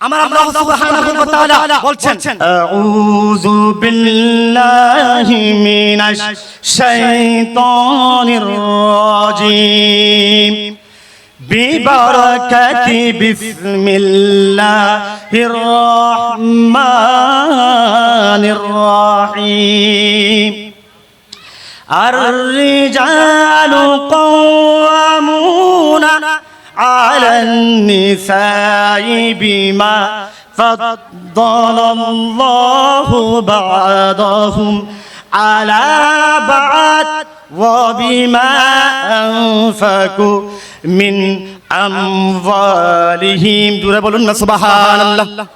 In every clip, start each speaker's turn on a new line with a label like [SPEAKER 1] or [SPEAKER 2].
[SPEAKER 1] আমার আল্লাহ সুবহানাহু ওয়া তাআলা বলছেন
[SPEAKER 2] أعوذ بالله من الشيطان الرجيم ببركة بسم الله الرحمن الرحيم الرجال قوامون على النساء بما فضل الله بعضهم على بعض وبما أنفقوا من أموالهم دورة بلون سبحان الله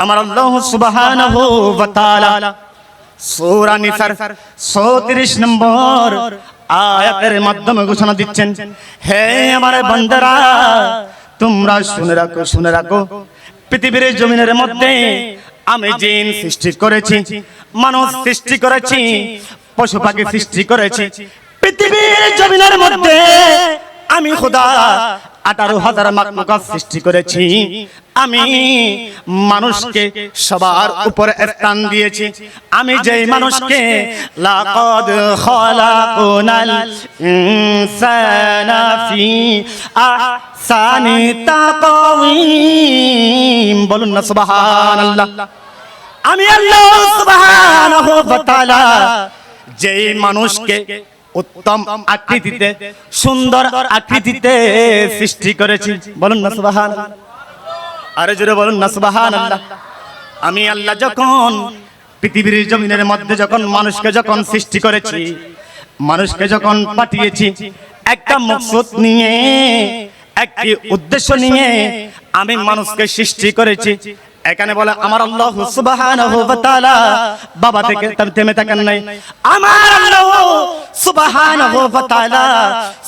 [SPEAKER 2] أمر الله سبحانه وتعالى সূরা নিসার 34 নম্বর আয়াতের মাধ্যমে ঘোষণা দিচ্ছেন, হে আমার বান্দারা তোমরা শুনে রাখো শুনে রাখো। পৃথিবীর জমিনের মধ্যে আমি জিন সৃষ্টি করেছি, মানুষ সৃষ্টি করেছি, পশু পাখি সৃষ্টি করেছি। পৃথিবীর জমিনের মধ্যে আমি খোদা আঠারো হাজার মাকলুকাত সৃষ্টি করেছি। আমি মানুষকে সবার উপরে স্থান দিয়েছি। আমি যে মানুষকে লাকাদ খলাকুনাল ইনসানা ফি আহসানি তাকওয়িম। বলুন না সুবহানাল্লাহ। আমি আল্লাহ সুবহানাহু ওয়া তাআলা যেই মানুষকে উত্তম আকৃতিতে, সুন্দর আকৃতিতে সৃষ্টি করেছি। বলুন না সুবাহান আরে জোরে বলুন না সুবাহান আল্লাহ আমি আল্লাহ যখন পৃথিবীর জমিনের মধ্যে যখন মানুষকে যখন সৃষ্টি করেছি, মানুষকে যখন পাঠিয়েছি, একটা মকসদ নিয়ে, একটি উদ্দেশ্য নিয়ে আমি মানুষকে সৃষ্টি করেছি। এখানে বলে, আমার আল্লাহ তাআলা বাবা থেকে তার থেমে থাকেন নাই। আমার আল্লাহ সুবহানাহু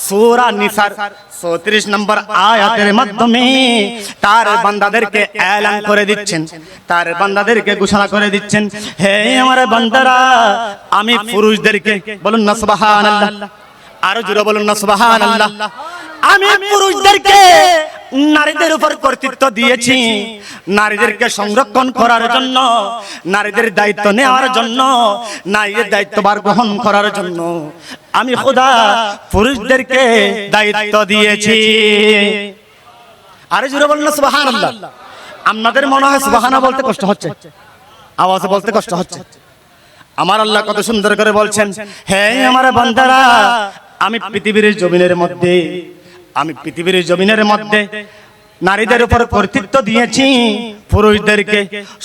[SPEAKER 2] সূরা নিসার 34 নম্বর আয়াতের মাধ্যমে তার বান্দাদেরকে এলান করে দিচ্ছেন। তার বান্দাদেরকে ঘোষণা করে দিচ্ছেন, হে আমার বান্দারা, আমি পুরুষদেরকে বলুন না সুবহানাল্লাহ, আরও জোরে বলুন না সুবহানাল্লাহ, আমি পুরুষদেরকে নারীদের উপর কর্তৃত্ব দিয়েছি। নারীদেরকে সংরক্ষণ করার জন্য, নারীদের দায়িত্ব নেওয়ার জন্য, নারীদের দায়িত্বভার গ্রহণ করার জন্য আমি খোদা পুরুষদেরকে দায়িত্ব দিয়েছি। আরে জুড়ে বলুন সুবাহান আপনাদের মনে হয় সুবাহানা বলতে কষ্ট হচ্ছে? আওয়াজ বলতে কষ্ট হচ্ছে? আমার আল্লাহ কত সুন্দর করে বলছেন, হে আমার বান্দারা, আমি পৃথিবীর জমিনের মধ্যে আমি পৃথিবীর জমিনের মধ্যে নারীদের উপর কর্তৃত্ব দিয়েছি, পুরুষদেরকে।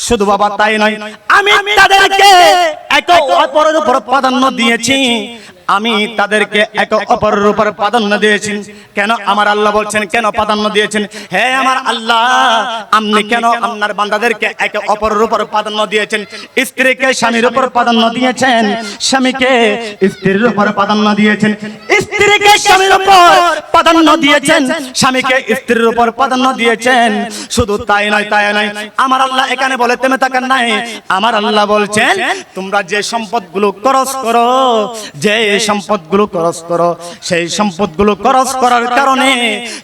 [SPEAKER 2] শুধু বাবা তাই নয়, আমি তাদেরকে একে অপরের উপর প্রাধান্য দিয়েছি। আমি তাদেরকে এক অপরের উপর প্রাধান্য দিয়েছি কেন আমার আল্লাহ বলছেন কেন প্রাধান্য দিয়েছেন? হে আমার আল্লাহ আপনি কেন আপনার বান্দাদেরকে একে অপরের উপর প্রাধান্য দিয়েছেন? স্ত্রীকে স্বামীর উপর প্রাধান্য দিয়েছেন। স্বামীকে স্ত্রীর উপর প্রাধান্য দিয়েছেন। স্ত্রীকে স্বামীর উপর প্রাধান্য দিয়েছেন। স্বামীকে স্ত্রীর উপর প্রাধান্য দিয়েছেন। শুধু তাই নয় তাই নয়। আমার আল্লাহ এখানে বলে তেমে থাকেন নাই। আমার আল্লাহ বলছেন তোমরা যে সম্পদগুলো খরচ করো যে সম্পদগুলো খরচ করো, সেই সম্পদগুলো খরচ করার কারণে,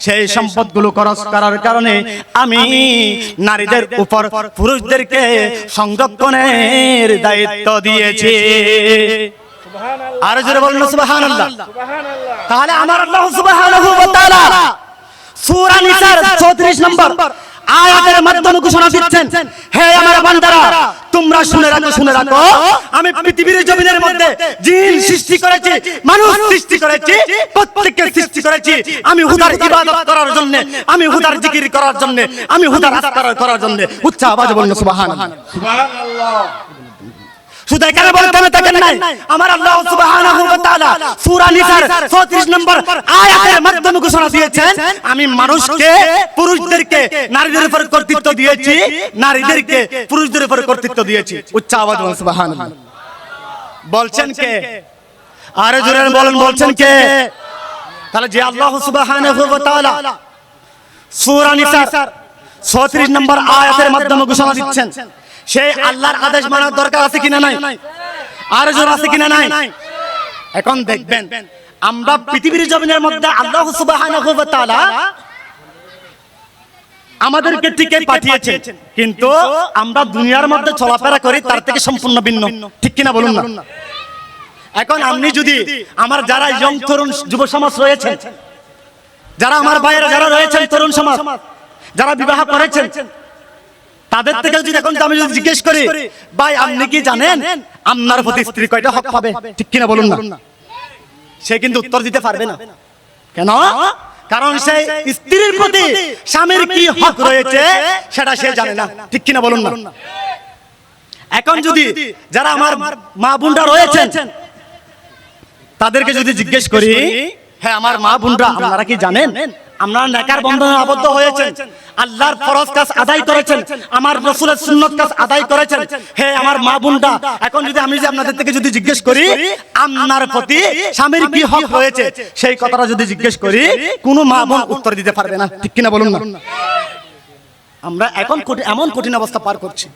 [SPEAKER 2] সেই সম্পদগুলো খরচ করার কারণে আমি নারীদের উপর পুরুষদেরকে সংরক্ষণের দায়িত্ব দিয়েছি। আর জোরে বলুন, সুবহানাল্লাহ। তাহলে আমার আল্লাহ সুবহানাহু ওয়া তাআলা সূরা নিসার 34 নম্বর আয়াতের মাধ্যমে ঘোষণা দিচ্ছেন। হে আমার বান্দারা তোমরা শুনে রাখো শুনে রাখো। আমি পৃথিবীর জমিনের মধ্যে জিন সৃষ্টি করেছি মানুষ সৃষ্টি করেছি প্রত্যেককে সৃষ্টি করেছি। আমি হুদার ইবাদত করার জন্য আমি হুদার জিকির করার জন্য আমি হুদার আজকার করার জন্য। উচ্চ আওয়াজে বলুন সুবহানাল্লাহ। শুধু এখানে বলতে হবে থাকেন নাই, আমার আল্লাহ নিসার 34 নম্বর আয়াতের মাধ্যমে ঘোষণা দিয়েছেন, আমি মানুষকে, পুরুষদেরকে, নারীদের উপর কর্তৃত্ব দিয়েছি, নারীদেরকে পুরুষদের উপর কর্তৃত্ব দিয়েছি। উচ্চ আওয়াজ বলছেন কে? আরে জোরে বলেন, বলছেন কে? তাহলে যে আল্লাহ সুবহানাহু ওয়া তাআলা সূরা নিসার 34 নম্বর আয়াতের মাধ্যমে ঘোষণা দিচ্ছেন সেই আল্লাহর আদেশ মানার দরকার আছে কিনা নাই? আর জোর আছে কিনা নাই? এখন দেখবেন, আমরা পৃথিবীর জমিনের মধ্যে আল্লাহ সুবহানাহু ওয়া তাআলা আমাদেরকে টিকে পাঠিয়েছেন, কিন্তু আমরা দুনিয়ার মধ্যে চলাফেরা করি, তার থেকে সম্পূর্ণ ভিন্ন। ঠিক কিনা বলুন না? এখন আপনি যদি আমার যারা ইয়ং তরুণ যুব সমাজ রয়েছে যারা আমার ভাইয়েরা যারা রয়েছেন তরুণ সমাজ, যারা বিবাহ করেছেন তাদের থেকে যদি এখন আমি যদি জিজ্ঞেস করি ভাই আপনি কি জানেন আপনার প্রতি স্ত্রী কয়টা হক পাবে? ঠিক কিনা বলুন না। সে কিন্তু উত্তর দিতে পারবে না। কেন? কারণ সে স্ত্রীর প্রতি স্বামীর কি হক রয়েছে সেটা সে জানে না। ঠিক কিনা বলুন না। এখন যদি যারা আমার মা বোনরা রয়েছেন তাদেরকে যদি জিজ্ঞেস করি হ্যাঁ আমার মা বোনরা আপনারা কি জানেন? আপনারা নেকার বন্ধনে আবদ্ধ হয়েছেন। আল্লাহর ফরজ কাজ আদায় করেছেন। আমার রসুলের সুন্নত কাজ আদায় করেছেন। হে আমার মা বোনরা, এখন যদি আমি যদি আপনাদের থেকে যদি জিজ্ঞেস করি, আপনার প্রতি স্বামীর কি হক রয়েছে সেই কথাটা যদি জিজ্ঞেস করি, কোনো মা বোন উত্তর দিতে পারবে না। ঠিক কিনা বলুন না? আমরা এখন এমন কঠিন অবস্থা পার করছি।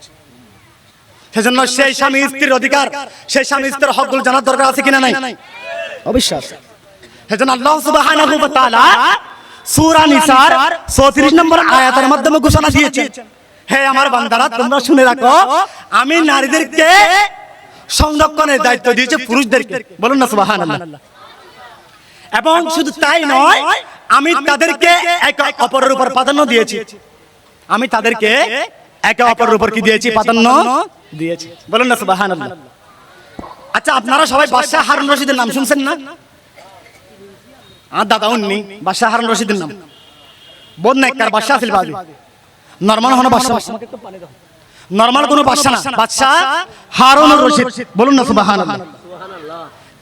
[SPEAKER 2] সেজন্য সেই স্বামী স্ত্রীর অধিকার, সেই স্বামী স্ত্রীর হকগুলো জানার দরকার আছে কিনা নাই? অবিশ্বাস সেজন্য আল্লাহ সুবহানাহু সূরা নিসার 34 নম্বর আয়াতের মাধ্যমে ঘোষণা দিয়েছেন হে আমার বান্দারা তোমরা শুনে রাখো আমি নারীদেরকে সংরক্ষণের দায়িত্ব দিয়েছি পুরুষদেরকে। বলুন না সুবহানাল্লাহ। এবং শুধু তাই নয় আমি তাদেরকে একে অপরের উপর প্রাধান্য দিয়েছি। আমি তাদেরকে একে অপরের উপর কি দিয়েছি? প্রাধান্য দিয়েছি। বলুন না সুবহানাল্লাহ। আচ্ছা আপনারা সবাই বাদশাহ হারুন রশিদের নাম শুনছেন না? আর দাদা উন্নি রশিদের নাম। বোধ না একটার বাদশাহ আছিল নর্মাল হনো বাদশাহ? নর্মাল কোনো বাদশাহ না। বাদশাহ হারুন রশিদ। বলুন না, সুবহানাল্লাহ।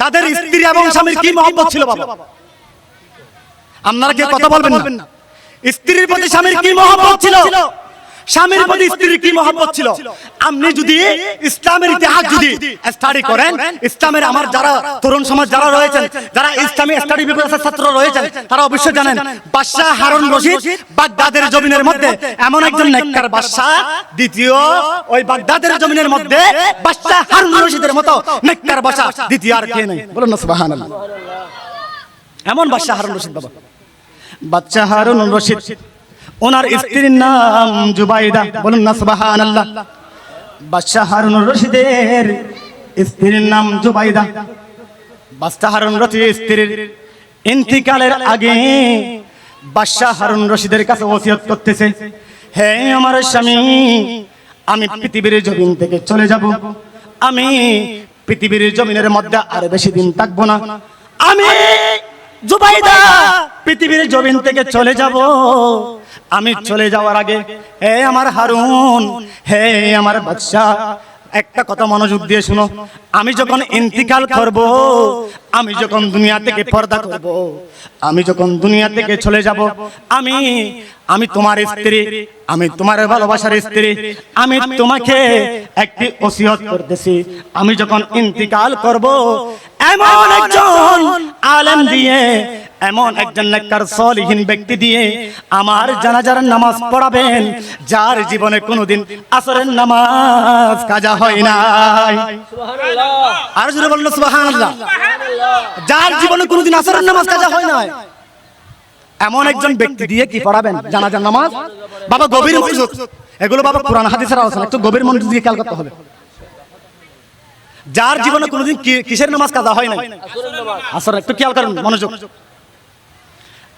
[SPEAKER 2] তাদের স্ত্রী এবং স্বামীর কি মহব্বত ছিল বাবা? আপনারা কি কথা বলবেন না। স্ত্রীর প্রতি স্বামীর কি মহব্বত ছিল? স্বামীর প্রতি স্ত্রীর কি মহব্বত ছিল? আপনি যদি ইসলামের ইতিহাস যদি স্টাডি করেন ইসলামের আমার যারা তরুণ সমাজ যারা রয়েছেন যারা ইসলামী স্টাডি বিভাগের ছাত্র রয়েছেন তারা অবশ্যই জানেন বাদশাহ হারুন রশিদ বাগদাদের জমিনের মধ্যে এমন একজন নেককার বাদশাহ দ্বিতীয় ওই বাগদাদের জমিনের মধ্যে বাদশাহ হারুন রশিদের মতো নেককার বাদশাহ দ্বিতীয় আর কে নেই? বলুন না সুবহানাল্লাহ। এমন বাদশাহ হারুন রশিদ বাবা। বাচ্চা হারুন রশিদ ওনার স্ত্রীর নাম জুবাইদা। বলুন না সুবহানাল্লাহ। বাদশাহ হারুন রশিদের স্ত্রীর নাম জুবাইদা। বাদশাহ হারুন রশিদের স্ত্রীর ইন্তিকালের আগে বাদশাহ হারুন রশিদের কাছে ওসিয়ত করতেছে হে আমার স্বামী আমি পৃথিবীর জমিন থেকে চলে যাব। আমি পৃথিবীর জমিনের মধ্যে আর বেশি দিন থাকব না। আমি জুবাইদা পৃথিবীর জমিন থেকে চলে যাব। আমি চলে যাওয়ার আগে, হে আমার হারুন, হে আমার বাদশা, একটা কথা মনোযোগ দিয়ে শুনো। আমি যখন ইন্তিকাল করব, আমি যখন দুনিয়া থেকে পর্দা করব, আমি যখন দুনিয়া থেকে চলে যাব, আমি আমি তোমার স্ত্রী, আমি তোমার ভালোবাসার স্ত্রী, আমি তোমাকে একটি ওসিয়ত করতেছি। আমি যখন ইন্তিকাল করব, এমন একজন আলেম দিয়ে এমন একজন নেককার সলিহীন ব্যক্তি দিয়ে আমার জানাজার নামাজ পড়াবেন যার জীবনে কোনোদিন আসরের নামাজ কাজা হয় নাই। আর জোরে বলল সুবহানাল্লাহ। যার জীবনে কোনোদিন আসরের নামাজ কাজা হয় নাই। এমন একজন ব্যক্তি দিয়ে কি পড়াবেন জানাজার নামাজ? বাবা গভীর মনোযোগ। এগুলো বাবা কোরআন হাদিসের আলোচনা একটু গভীর মনোযোগ দিয়ে খেয়াল করতে হবে। যার জীবনে কোনোদিন কিসের নামাজ কাজা হয় নাই? আসর একটু খেয়াল করেন মনোযোগ।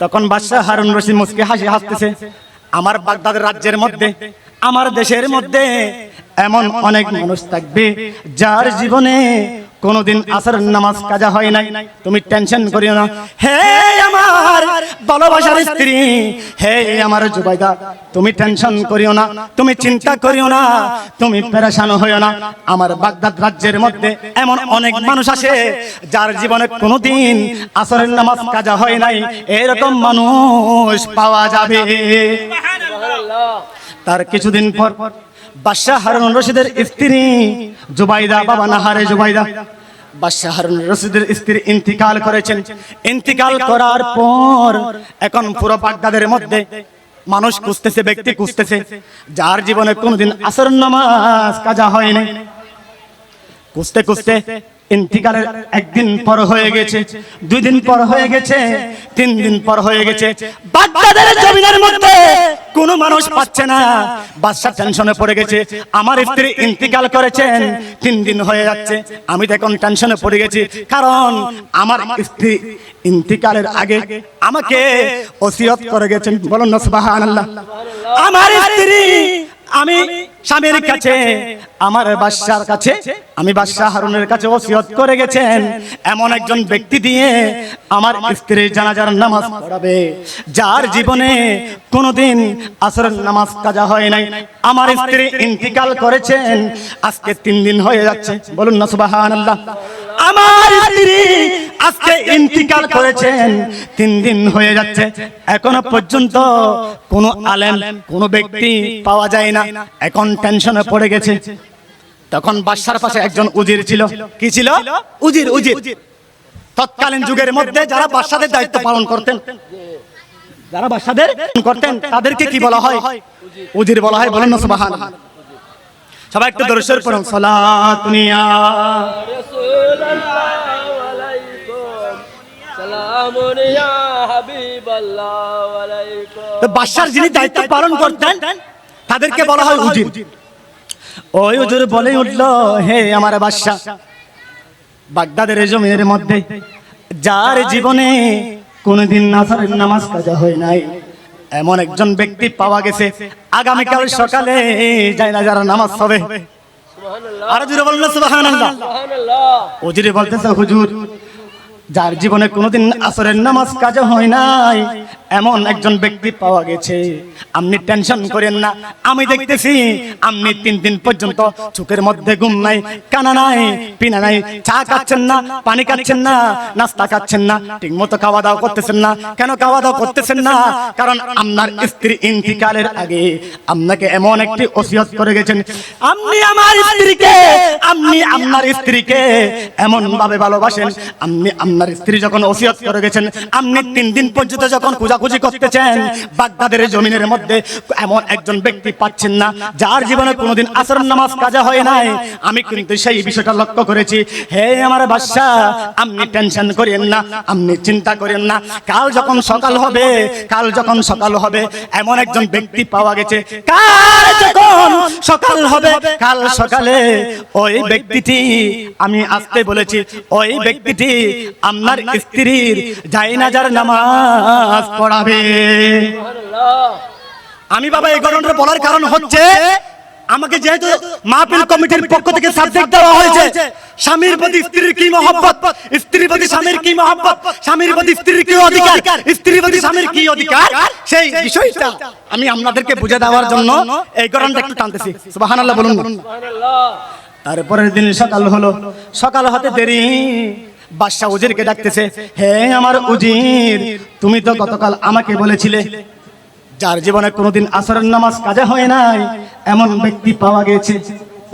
[SPEAKER 2] তখন বাদশাহ হারুন রশিদ মুসকে হাসি হাসতেছে, আমার বাগদাদ রাজ্যের মধ্যে, আমার দেশের মধ্যে এমন অনেক মানুষ থাকবে যার জীবনে কোনোদিন আসর নামাজ কাজা হয় নাই। তুমি টেনশন করিও না। হে আমার ভালোবাসার স্ত্রী হে আমার জুবাইদা তুমি টেনশন করিও না। তুমি চিন্তা করিও না। তুমি পেরেশান হইও না। আমার বাগদাদ রাজ্যের মধ্যে এমন অনেক মানুষ আছে যার জীবনে কোনোদিন আসরের নামাজ কাজা হয় নাই। এরকম মানুষ পাওয়া যাবে। তার কিছুদিন পর বাদশাহ রশিদের স্ত্রী জুবাইদা, বাবা নাহারে জুবাইদা। বাদশাহ রশিদের স্ত্রী ইন্তিকাল করেছেন। ইন্তিকাল করার পর এখন পুরো বাগদাদের মধ্যে মানুষ খুঁজতেছে, ব্যক্তি খুঁজতেছে, যার জীবনে কোনোদিন আসর নামাজ কাজা হয়নি। খুঁজতে খুঁজতে ইন্তিকালের একদিন পর হয়ে গেছে, দুই দিন পর হয়ে গেছে, তিন দিন পর হয়ে গেছে। বাগদাদের জমিনের মধ্যে কোনো মানুষ পাচ্ছে না। বাচ্চা টেনশনে পড়ে গেছে। আমার স্ত্রী ইন্তিকাল করেছেন। তিন দিন হয়ে যাচ্ছে। আমি তো এখন টেনশনে পড়ে গেছি। কারণ আমার স্ত্রী ইন্তিকালের আগে আমাকে ওসিয়ত করে গেছেন। বলুন সুবহানাল্লাহ। আমার স্ত্রী, আমি স্বামীর কাছে আমার বাদশার কাছে আমি বাদশাহ হারুনের কাছে ওসিয়ত করে গেছেন। এমন একজন ব্যক্তি দিয়ে আমার স্ত্রীর জানাজার নামাজ পড়াবে। যার জীবনে কোনোদিন আসরের নামাজ কাজা হয় নাই। আমার স্ত্রী ইন্তিকাল করেছেন। আজকে তিন দিন হয়ে যাচ্ছে। বলুন না সুবহানাল্লাহ। আমার স্ত্রী আজকে ইন্তিকাল করেছেন। তিন দিন হয়ে যাচ্ছে। এখনও পর্যন্ত কোনো আলেম কোনো ব্যক্তি পাওয়া যায় না। এখন টেনশনে পড়ে গেছে। তখন বাদশার পাশে একজন উজির ছিল। কি ছিল? উজির উজির। তৎকালীন যুগের মধ্যে যারা বাদশাদের দায়িত্ব পালন করতেন যারা বাদশাদের করতেন তাদেরকে কি বলা হয়? উজির বলা হয় বলেন না সুবহান সবাই একটু দর্শন
[SPEAKER 3] করুন
[SPEAKER 2] সালাত নিয়া যিনি দায়িত্ব পালন করতেন তাদেরকে বলা হয় উজির। ওই উজুর বলে উঠল হে আমার বাদশা বাগদাদের জমিনের মধ্যে যার জীবনে কোনদিন নাসারের নামাজ কাজা হয় নাই। এমন একজন ব্যক্তি পাওয়া গেছে। আগামীকাল সকালে যায় না যারা নামাজ হবে। আর জুড়ে বলল সুবহানাল্লাহ। বলতেছে হুজুর যার জীবনে কোনোদিন আসরের নামাজ কাজে হয় নাই এমন একজন ব্যক্তি পাওয়া গেছে। আপনি টেনশন করেন না। আমি দেখতেছি, আপনি তিন দিন পর্যন্ত চোখের মধ্যে ঘুম নাই, কানা নাই, পিনা নাই, চা খাচ্ছেন না, পানি খাচ্ছেন না, নাস্তা খাচ্ছেন না ঠিক মতো খাওয়া দাওয়া করতেছেন না। কেন খাওয়া দাওয়া করতেছেন না? কারণ আপনার স্ত্রী ইন্তিকালের আগে আপনাকে এমন একটি ওসিয়ত করে গেছেন, আপনি আমার স্ত্রীকে, আপনি আপনার স্ত্রীকে এমন ভাবে ভালোবাসেন। আপনি আপনার স্ত্রী যখন ওসিয়ত করে গেছেন, আপনি তিন দিন পর্যন্ত যখন খোঁজাখুঁজি করতেছেন, বাগদাদের জমিনের মধ্যে এমন একজন ব্যক্তি পাচ্ছেন না, যার জীবনে কোনোদিন আসর নামাজ কাজা হয় নাই। আমি কিন্তু সেই বিষয়টা লক্ষ্য করেছি। হে আমার বাদশা, আপনি টেনশন করেন না, আপনি চিন্তা করেন না। কাল যখন সকাল হবে, কাল যখন সকাল হবে, এমন একজন ব্যক্তি পাওয়া গেছে। কাল যখন সকাল হবে, কাল সকালে ওই ব্যক্তিটি, আমি আসতে বলেছি, ওই ব্যক্তিটি আপনার স্ত্রীর জাইনাজার নামাজ পড়াবে। আমি বাবা, এই ঘটনাটা বলার কারণ হচ্ছে, আমাকে যেহেতু মাহফিল কমিটির পক্ষ থেকে সাবজেক্ট দেওয়া হয়েছে, স্বামীর প্রতি স্ত্রীর কি মহব্বত? স্ত্রীর প্রতি স্বামীর কি মহব্বত? স্বামীর প্রতি স্ত্রীর কি অধিকার? স্ত্রীর প্রতি স্বামীর কি অধিকার? সেই বিষয়টা আমি আপনাদেরকে বুঝে দেওয়ার জন্য এই ঘটনাটা একটু টানতেছি। সুবহানাল্লাহ, বলুন। তারপরের দিন সকাল হলো। সকাল হতে দেরি। বাদশাহ উজিরকে ডাকতেছে, হে আমার উজির তুমি তো গতকাল আমাকে বলেছিলে, যার জীবনে কোনোদিন আসরের নামাজ কাজে হয় নাই, এমন ব্যক্তি পাওয়া গেছে।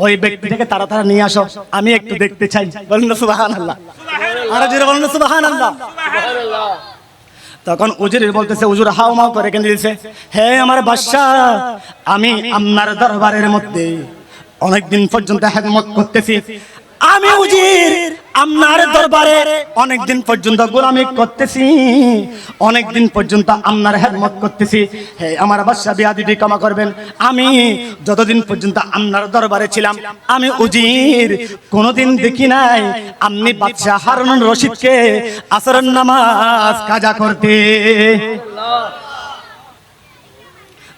[SPEAKER 2] ওই ব্যক্তিটাকে তারা তারা নিয়ে আসো, আমি একটু দেখতে চাই। বলুন সুবাহান আল্লাহ আর জোরে সুবাহান আল্লাহ তখন উজির বলতেছে, উজুর, হাও মাও করে কেন দিয়েছে। হে আমার বাদশাহ আমি আপনার দরবারের মধ্যে অনেকদিন পর্যন্ত হেদমত করতেছি। আমি উজির আপনার দরবারে অনেকদিন পর্যন্ত গোলামি করতেছি। অনেকদিন পর্যন্ত আপনার হেদমত করতেছি। হে আমার বাদশা বিয়াদিটি ক্ষমা করবেন। আমি যতদিন পর্যন্ত আপনার দরবারে ছিলাম আমি উজির। কোনোদিন দেখি নাই আপনি বাদশা হারুন রশিদকে আসরের নামাজ কাজা করতে।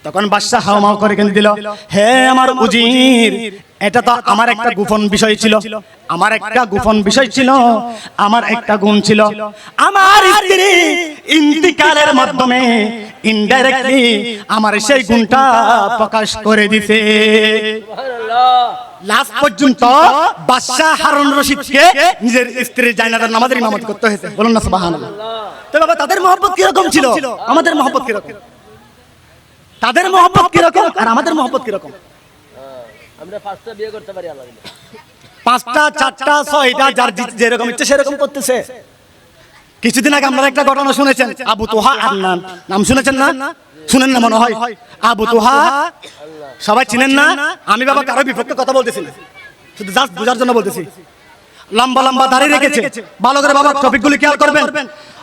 [SPEAKER 2] তখন বাদশাহ হাওমাও করে কেন দিল, হে আমার উজির, এটা তো আমার একটা গোপন বিষয় ছিল। আমার একটা গোপন বিষয় ছিল, আমার একটা গুণ ছিল। আমার স্ত্রী ইন্তিকালের মাধ্যমে ইনডাইরেক্টলি আমার সেই গুণটা প্রকাশ করে
[SPEAKER 3] দিতে
[SPEAKER 2] লাস্ট পর্যন্ত বাদশাহ হারুন রশিদকে নিজের স্ত্রীর জায়নাদার নামাজের ইমামত করতে হয়েছে। বলুন না সুবহানাল্লাহ। তো বাবা, তাদের মহব্বত কীরকম ছিল? আমাদের মহব্বত কীরকম? তাদের মহব্বত কীরকম? আর আমাদের মহব্বত কীরকম?
[SPEAKER 3] হ্যাঁ, আমরা পাঁচটা বিয়ে করতে পারি আল্লাহ
[SPEAKER 2] পাঁচটা চারটা ছয়টা যার যে- যেরকম ইচ্ছে সেরকম করতেছে। কিছুদিন আগে আপনারা একটা ঘটনা শুনেছেন আবু তোহা আর নাম নাম শুনেছেন না? শুনেন না মনে হয়? আবু তোহা সবাই চিনেন না? আমি বাবা কারও বিপক্ষে কথা বলতেছি না। শুধু জাস্ট বোঝার জন্য বলতেছি। লম্বা লম্বা দাঁড়িয়ে রেখেছে। ভালো করে বাবা টপিকগুলি খেয়াল করবেন।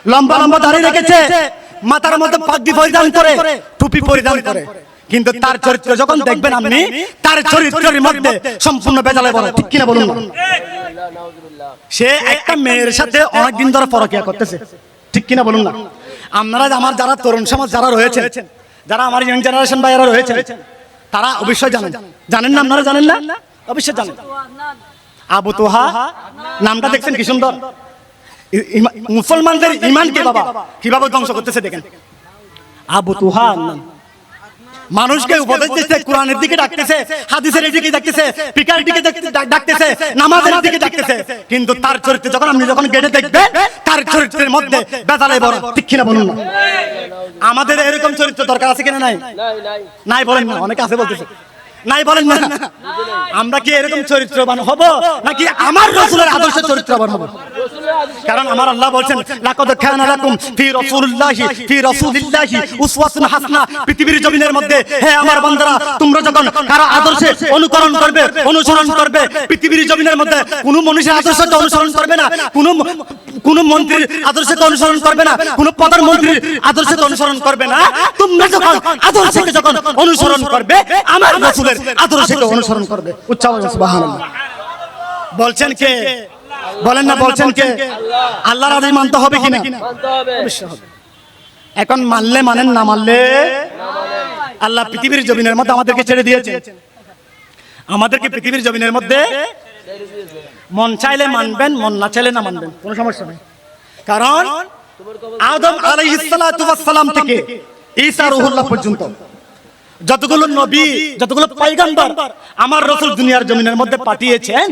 [SPEAKER 2] লম্বা লম্বা দাঁড়িয়ে রেখেছে। মাথার মধ্যে পাগড়ি পরিধান করে টুপি পরিধান করে। কিন্তু তার চরিত্র যখন দেখবেন আপনি তার চরিত্রের মধ্যে সম্পূর্ণ বেজালে বড় ঠিক কিনা বলুন? সে একটা মেয়ের সাথে অনেকদিন ধরে পরকিয়া করতেছে। ঠিক কিনা বলুন না? আপনারা আমার যারা তরুণ সমাজ যারা রয়েছে যারা আমার ইয়াং জেনারেশন ভাইয়ারা রয়েছে তারা অবশ্যই জানেন। জানেন না আপনারা জানেন না? অবশ্যই জানেন। আবু তোহা নামটা দেখছেন কি সুন্দর? মুসলমানদের ইমানকে বাবা? কীভাবে ধ্বংস করতেছে দেখেন। আবু তুহা মানুষকে উপদেশ দিচ্ছে কোরআনের দিকে ডাকতেছে হাদিসের দিকে ডাকতেছে পিকার দিকে ডাক- ডাক- ডাকতেছে নামাজের দিকে ডাকতেছে। কিন্তু তার চরিত্রে যখন আপনি যখন গেটে দেখবে তার চরিত্রের মধ্যে বেতালে বড় ঠিক কিনা বলুন না? আমাদের এরকম চরিত্র দরকার আছে কিনা নাই?
[SPEAKER 3] নাই নাই।
[SPEAKER 2] নাই বলেন না অনেকে আছে বলতেছে। নাই বলেন না। আমরা কি এরকম চরিত্রবান হব, নাকি আমার রসুলের আদর্শ চরিত্রবান হব? কারণ আমার আল্লাহ বলছেন, লাকাদ কানা লাকুম ফি রাসূলিল্লাহি ফি রাসূলিল্লাহি উসওয়াতুন হাসানা। পৃথিবীর জমিনের মধ্যে, হে আমার বান্দারা, তোমরা যখন কারও আদর্শে অনুকরণ করবে, অনুসরণ করবে, পৃথিবীর জমিনের মধ্যে কোনো মানুষের আদর্শকে অনুসরণ করবে না, কোনো কোনো মন্ত্রীর আদর্শকে অনুসরণ করবে না কোনো প্রধানমন্ত্রীর আদর্শকে অনুসরণ করবে না। তোমরা যখন আদর্শকে যখন অনুসরণ করবে আমার রাসূলের আদর্শকে অনুসরণ করবে। উচ্চ আওয়াজে সুবহানাল্লাহ। বলছেন কে? বলেন না বলছেন কে? আল্লাহর আদেশ মানতে হবে কিনা?
[SPEAKER 3] মানতে হবে।
[SPEAKER 2] এখন মানলে মানেন না মানলে আল্লাহ পৃথিবীর জমিনের মধ্যে আমাদেরকে ছেড়ে দিয়েছে আমাদেরকে পৃথিবীর জমিনের মধ্যে মন চাইলে মানবেন মন না চাইলে না মানবেন। কোনো সমস্যা নেই। কারণ আদম আলাইহিসসালাম থেকে ঈসা রুহুল্লাহ পর্যন্ত যতগুলো নবী যতগুলো পয়গম্বর আমার রসুল দুনিয়ার জমিনের মধ্যে পাঠিয়েছেন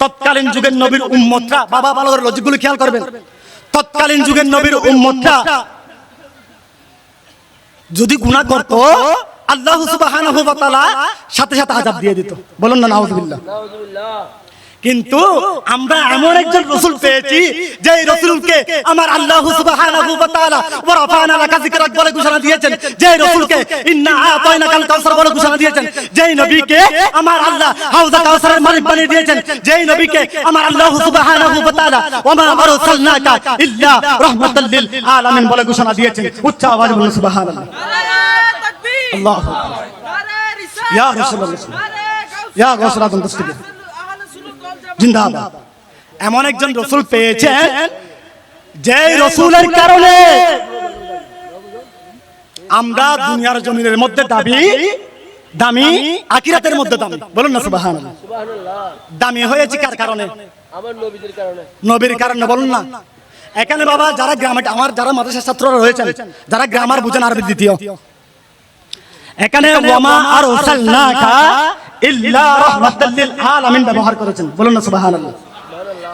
[SPEAKER 2] তৎকালীন যুগের নবীর উম্মতরা বাবা ভালো করে লজিকগুলো খেয়াল করবেন। তৎকালীন যুগের নবীর উম্মতরা যদি গুনাহ করত আল্লাহ সুবহানাহু ওয়া তাআলা সাথে সাথে আযাব দিয়ে দিত। বলুন না নাউজুবিল্লাহ।
[SPEAKER 3] নাউজুবিল্লাহ
[SPEAKER 2] কিন্তু আমরা এমন একজন রসুল পেয়েছি যে রসুলকে আমার আল্লাহ সুবহানাহু ওয়া তাআলা ওয়া রাফা'না লাকা যিকরাক বলে ঘোষণা দিয়েছেন। যে রসুলকে ইন্না আতাইনাকাল কাউসার বলে ঘোষণা দিয়েছেন। যেই নবীকে আমার আল্লাহ হাউজা কাউসারের মালিক বানিয়ে দিয়েছেন। যেই নবীকে আমার আল্লাহ সুবহানাহু ওয়া তাআলা ওয়া মা আরসালনাকা ইল্লা রাহমাতাল লিল আলামিন বলে ঘোষণা দিয়েছেন। উচ্চ আওয়াজে বলুন সুবহানাল্লাহ। আল্লাহ ইয়া রাসূলুল্লাহ। ইয়া আজম দস্তগীর জিন্দাবাদ। এমন একজন রসুল পেয়েছেন যে রসুলের কারণে আমরা দুনিয়ার জমিনের মধ্যে দাবি দামি আকিরাতের মধ্যে দামি। বলুন না সুবাহান দামি হয়েছে কার কারণে? নবীর কারণে। বলুন না। এখানে বাবা যারা গ্রামে আমার যারা মাদ্রাসা ছাত্ররা রয়েছেন যারা গ্রামার বুঝেন আরবি দ্বিতীয়। এখানে ওয়ামা আর ওসালনাকা ইল্লা রাহমাতাল লিল আলামিন ব্যবহার করেছেন। বলুন না সুবহানাল্লাহ।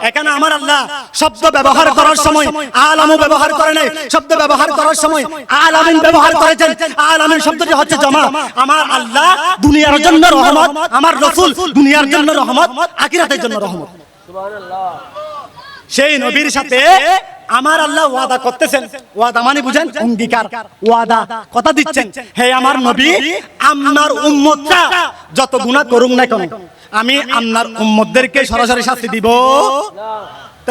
[SPEAKER 2] এখানে আমার আল্লাহ শব্দ ব্যবহার করার সময় আলামও ব্যবহার করে নাই। শব্দ ব্যবহার করার সময় আলামিন ব্যবহার করেছেন। আলামিন শব্দটি হচ্ছে জমা। আমার আল্লাহ দুনিয়ার জন্য রহমত আমার রসুল দুনিয়ার জন্য রহমত আখিরাতের জন্য রহমত।
[SPEAKER 3] সুবহানাল্লাহ
[SPEAKER 2] সেই নবীর সাথে আমার আল্লাহ ওয়াদা করতেছেন। ওয়াদা মানে বুঝেন? অঙ্গীকার। ওয়াদা কথা দিচ্ছেন। হে আমার নবী আপনার উম্মতরা যত গুনাহ করুক না কেন আমি আপনার উম্মতদেরকে সরাসরি শাস্তি দিব।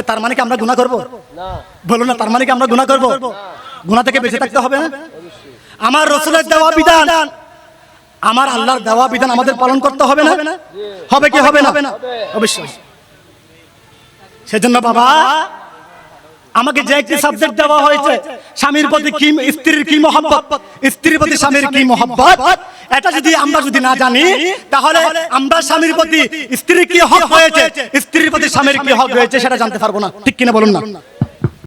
[SPEAKER 2] তার মানে কি আমরা গুনাহ করব?
[SPEAKER 3] না
[SPEAKER 2] বলো না তার মানে কি আমরা গুনাহ করব? গুনাহ থেকে বেঁচে থাকতে হবে না আমার রসুলের দেওয়া বিধান আমার আল্লাহর দেওয়া বিধান আমাদের পালন করতে হবে না? হবে কি হবে না? অবশ্যই। সেজন্য বাবা আমাকে যে একটি সাবজেক্ট দেওয়া হয়েছে স্বামীর প্রতি কি স্ত্রীর কি মহব্বত স্ত্রীর প্রতি স্বামীর কি মহব্বত এটা যদি আমরা যদি না জানি তাহলে আমরা স্বামীর প্রতি স্ত্রীর কি হক হয়েছে স্ত্রীর প্রতি স্বামীর কি হক হয়েছে সেটা জানতে পারব না। ঠিক কিনা বলুন না।